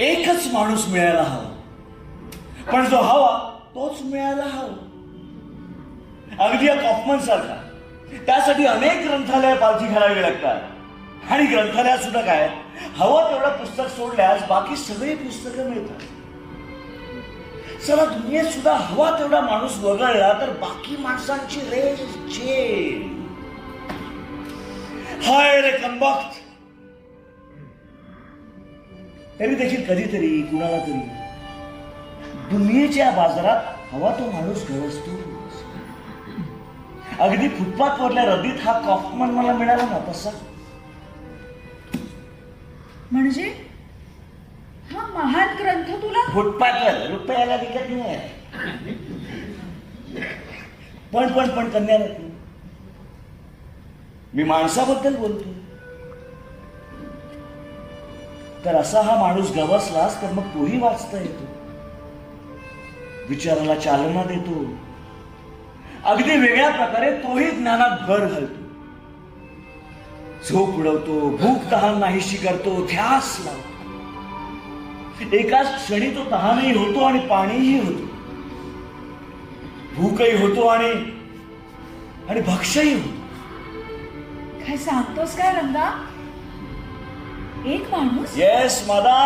एकच माणूस मिळायला हवा. पण जो हवा तोच मिळायला हवा. अगदी या कॉफमन सारखा. त्यासाठी अनेक ग्रंथालय पालथी घालावी लागतात. आणि ग्रंथालयात सुद्धा काय? हवं तेवढं पुस्तक सोडल्यास बाकी सगळी पुस्तकं मिळतात. चला दुनियेत सुद्धा हवा तेवढा माणूस वगळला तर बाकी माणसांची रेस चे हाय रे कंबक्त. तरी देखील कधीतरी कुणाला तरी. दुनियेच्या बाजारात हवा तो माणूस गरजतो अगदी फुटपाथवरल्या रद्दीत हा कॉफमन मला मिळाला ना तसा. म्हणजे? हा महान ग्रंथ तुला? फुटपाथवर रुपयाला विकत नाही. पण पण पण कन्या मी माणसाबद्दल बोलतो तर असा हा माणूस गवसलास तर मग तोही वाचता येतो. विचाराला चालना देतो. अगदी वेगळ्या प्रकारे तोही ज्ञानात भर घालतो. झोप उडवतो भूक तहान नाहीशी करतो ध्यास लावतो. एकाच क्षणी तो तहानही होतो आणि पाणीही होतो. भूकही होतो आणि आणि भक्षही होतो. काय सांगतोस काय रंगा? एक माणूस येस मादा